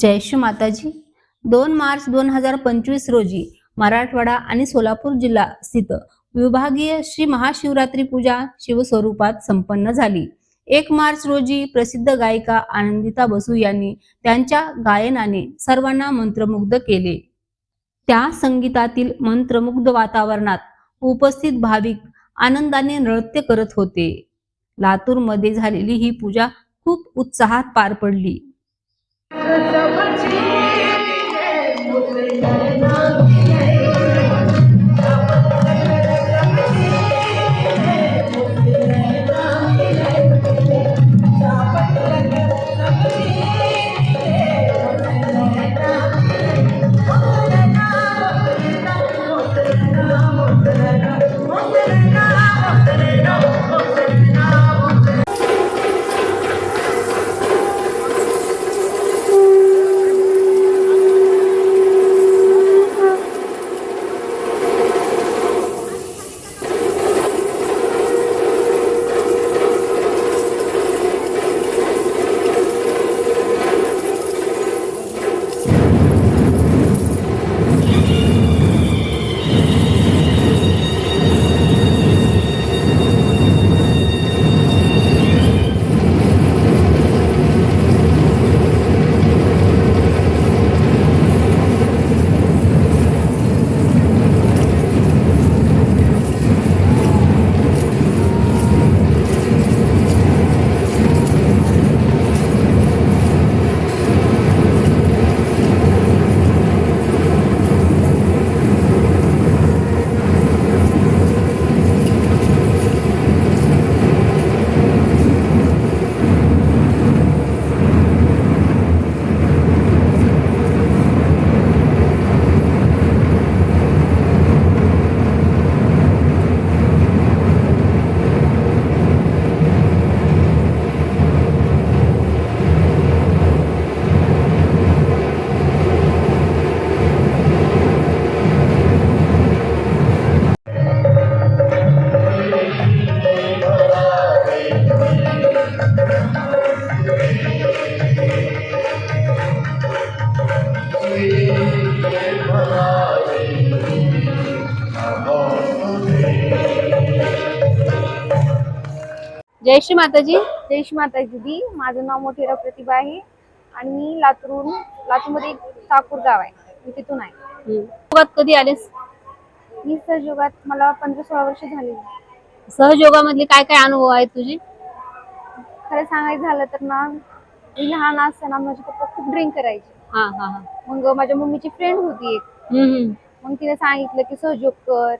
जयश्री माताजी. दोन मार्च दोन हजार पंचवीस रोजी मराठवाडा आणि सोलापूर जिल्हा स्थित विभागीय श्री महाशिवरात्री पूजा शिवस्वरूपात संपन्न झाली. एक मार्च रोजी प्रसिद्ध गायिका आनंदिता बसू यांनी त्यांच्या गायनाने सर्वांना मंत्रमुग्ध केले. त्या संगीतातील मंत्रमुग्ध वातावरणात उपस्थित भाविक आनंदाने नृत्य करत होते. लातूरमध्ये झालेली ही पूजा खूप उत्साहात पार पडली. तब जी मुझे ना जय श्री माताजी जय श्री माता दिदी माझं नाव मोठेरा प्रतिभा आहे आणि मी लातूरून लातूरमध्ये एक ठाकूर गाव आहे. मी तिथून आहे. योगात कधी आलेस? मी सहयोगात मला पंधरा सोळा वर्ष झाली. सहयोगामधले काय काय अनुभव आहेत तुझे? खरं सांगायचं झालं तर ना मी लहान असताना माझे पप्पा खूप ड्रिंक करायचे. हा हा हा. मग माझ्या मम्मीची फ्रेंड होती एक. हम्म. मग तिने सांगितलं की सहयोग कर.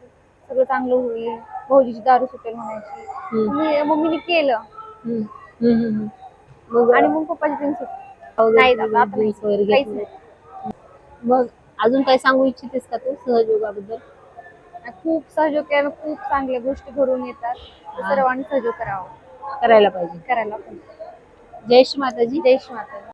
सगळं चांगलं होईल. भाऊजीची दारू सुटेल म्हणायची. हम्म, मी मम्मीने केलं. हम्म, हम्म, हम्म. मग आणि मग पप्पाची ड्रिंक सुटली. वगैरे नाही तुझे दादा, आता नाही. drinks वगैरे काहीच घेतले. मग अजून काय सांगू इच्छितेस का तू सहयोगाबद्दल? खूप सहयोग केलं खूप चांगल्या गोष्टी घडून येतात. तर सर्वांनी सहयोग करावा. करायला पाहिजे. करायला पाहिजे. जय श्री माताजी. जय श्री माता